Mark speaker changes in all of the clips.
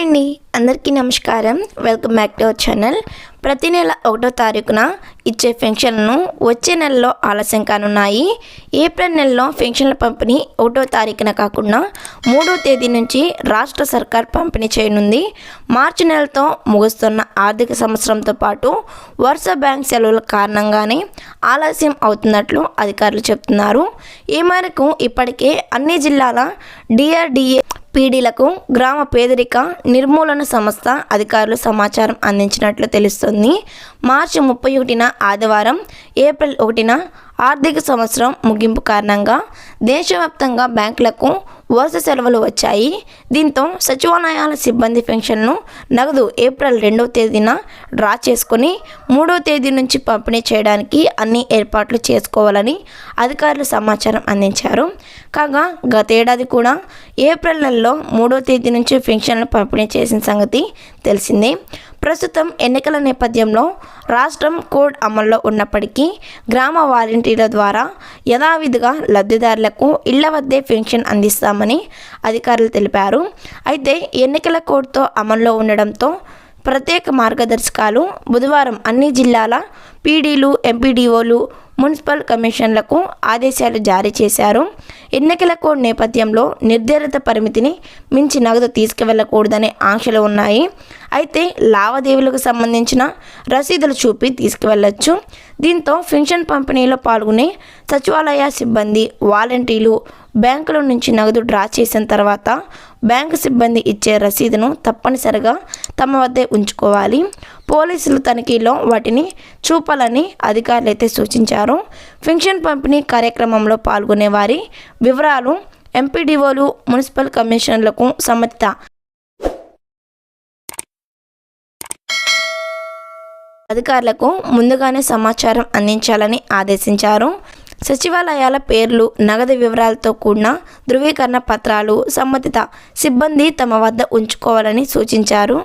Speaker 1: Hi అండి అందరికీ నమస్కారం. Welcome back to our channel ప్రతి నెల ఒకటో తారీఖున ఇచ్చే పెన్షన్లను వచ్చే నెలలో ఆలస్యం కానున్నాయి. ఏప్రిల్ నెలలో పెన్షన్ల పంపిణీ ఒకటో తారీఖున కాకుండా మూడో తేదీ నుంచి రాష్ట్ర సర్కార్ పంపిణీ చేయనుంది. మార్చి నెలతో ముగుస్తున్న ఆర్థిక సంవత్సరంతో పాటు వరుస బ్యాంక్ సెలవుల కారణంగానే ఆలస్యం అవుతున్నట్లు అధికారులు చెప్తున్నారు. ఈ మేరకు ఇప్పటికే అన్ని జిల్లాల డిఆర్డిఏ పీడీలకు గ్రామ పేదరిక నిర్మూలన సంస్థ అధికారులు సమాచారం అందించినట్లు తెలుస్తుంది. మార్చి ముప్పై ఒకటిన ఆదివారం ఏప్రిల్ ఒకటిన ఆర్థిక సంవత్సరం ముగింపు కారణంగా దేశవ్యాప్తంగా బ్యాంకులకు వరుస సెలవులు వచ్చాయి. దీంతో సచివాలయాల సిబ్బంది పెన్షన్ను నగదు ఏప్రిల్ రెండవ తేదీన డ్రా చేసుకుని మూడవ తేదీ నుంచి పంపిణీ చేయడానికి అన్ని ఏర్పాట్లు చేసుకోవాలని అధికారులు సమాచారం అందించారు. కాగా గతేడాది కూడా ఏప్రిల్ నెలలో మూడో తేదీ నుంచి పెన్షన్లు పంపిణీ చేసిన సంగతి తెలిసిందే. ప్రస్తుతం ఎన్నికల నేపథ్యంలో రాష్ట్రం కోడ్ అమల్లో ఉన్నప్పటికీ గ్రామ వాలంటీర్ల ద్వారా యథావిధిగా లబ్ధిదారులకు ఇళ్ళ వద్దే పెన్షన్ అందిస్తామని అధికారులు తెలిపారు. అయితే ఎన్నికల కోడ్తో అమల్లో ఉండడంతో ప్రత్యేక మార్గదర్శకాలు బుధవారం అన్ని జిల్లాల పీడీలు ఎంపీడీఓలు మున్సిపల్ కమిషన్లకు ఆదేశాలు జారీ చేశారు. ఎన్నికల కోడ్ నేపథ్యంలో నిర్ధారిత పరిమితిని మించి నగదు తీసుకువెళ్ళకూడదనే ఆంక్షలు ఉన్నాయి. అయితే లావాదేవీలకు సంబంధించిన రసీదులు చూపి తీసుకువెళ్ళొచ్చు. దీంతో పెన్షన్ పంపిణీలో పాల్గొనే సచివాలయ సిబ్బంది వాలంటీర్లు బ్యాంకుల నుంచి నగదు డ్రా చేసిన తర్వాత బ్యాంకు సిబ్బంది ఇచ్చే రసీదును తప్పనిసరిగా తమ వద్దే ఉంచుకోవాలి. పోలీసులు తనిఖీలో వాటిని చూపాలని అధికారులు అయితే సూచించారు. పెన్షన్ పంపిణీ కార్యక్రమంలో పాల్గొనే వారి వివరాలు ఎంపీడీఓలు మున్సిపల్ కమిషనర్లకు సంబంధిత అధికారులకు ముందుగానే సమాచారం అందించాలని ఆదేశించారు. సచివాలయాల పేర్లు నగదు వివరాలతో కూడిన ధృవీకరణ పత్రాలు సంబంధిత సిబ్బంది తమ వద్ద ఉంచుకోవాలని సూచించారు.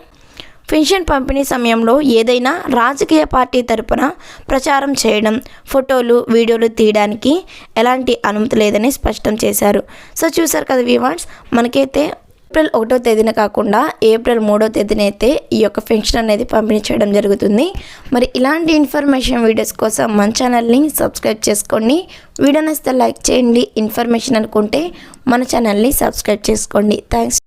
Speaker 1: పెన్షన్ పంపిణీ సమయంలో ఏదైనా రాజకీయ పార్టీ తరపున ప్రచారం చేయడం ఫోటోలు వీడియోలు తీయడానికి ఎలాంటి అనుమతి లేదని స్పష్టం చేశారు. సో చూసారు కదా వివాన్స్ మనకైతే ఏప్రిల్ ఒకటో తేదీన కాకుండా ఏప్రిల్ మూడో తేదీన అయితే ఈ యొక్క పెన్షన్ అనేది పంపిణీ చేయడం జరుగుతుంది. మరి ఇలాంటి ఇన్ఫర్మేషన్ వీడియోస్ కోసం మన ఛానల్ని సబ్స్క్రైబ్ చేసుకోండి. వీడియోని వస్తే లైక్ చేయండి. ఇన్ఫర్మేషన్ అనుకుంటే మన ఛానల్ని సబ్స్క్రైబ్ చేసుకోండి. థ్యాంక్స్